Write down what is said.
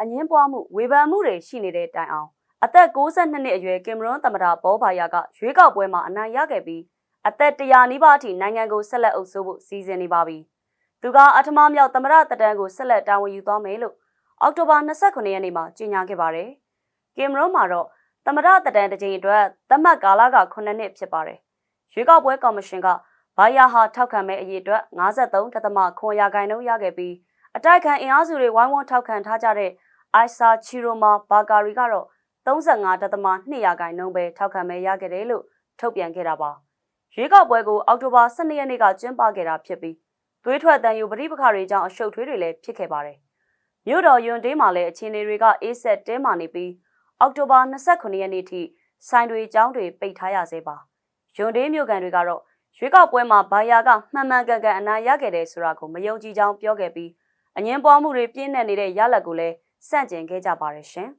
အငင်းပွားမှုဝေဖန်မှုတွေရှိနေတဲ့တိုင်အောင်အသက်62နှစ်အရွယ်ကင်မရွန်သမ္မတဘောဘာယာကရွေးကောက်ပွဲမှာအနိုင်ရခဲ့ပြီးအသက်100နီးပါးအထိနိုင်ငံကိုဆက်လက်အုပ်စိုးဖို့စီစဉ်နေပါပြီ။သူကအထမမြောက်သမ္မတတတန်းကိုဆက်လက်တာဝန်ယူသွားမယ်လို့အောက်တိုဘာ29ရက်နေ့မှာကြေညာခဲ့ပါတယ်။ကင်မရွန်မှာတော့သမ္မတတတန်းတစ်ကြိမ်အတွက်သတ်မှတ်ကာလက9နှစ်ဖြစ်ပါတယ်။ရွေးကောက်ပွဲကော်မရှင်ကဘာယာဟာထောက်ခံမဲ့အရေးအတွက်53.9ရာခိုင်နှုန်းရခဲ့ပြီးအတိုက်ခံအင်အားစုတွေဝိုင်းဝန်းထောက်ခံထားကြတဲ့ အိုက်ဆာချီရိုမာဘာကာရီကတော့35.2ရာခိုင်နှုန်းပဲထောက်ခံမဲ့ရခဲ့တယ်လို့ထုတ်ပြန်ခဲ့တာပါ။ရွေးကောက်ပွဲကိုအောက်တိုဘာ12ရက်နေ့ကကျင်းပခဲ့တာဖြစ်ပြီးသွေးထွက်တန်ယူပဋိပက္ခတွေကြောင့်အရှုပ်ထွေးတွေလည်းဖြစ်ခဲ့ပါတယ်။မြို့တော်ယွန်တေးမှာလည်းအခြေအနေတွေကအေးဆက်တဲမာနေပြီးအောက်တိုဘာ29ရက်နေ့ထိဆိုင်တွေကျောင်းတွေပိတ်ထားရသေးပါ။ယွန်တေးမြို့ကန်တွေကတော့ရွေးကောက်ပွဲမှာဘာယာကမှန်မှန်ကန်ကန်အနိုင်ရခဲ့တယ်ဆိုတာကိုမယုံကြည်ကြောင်းပြောခဲ့ပြီးအငင်းပွားမှုတွေပြင်းထန်နေတဲ့ရလဒ်ကိုလည်း စန့်ကျင်ခဲ့ကြပါတယ်ရှင်။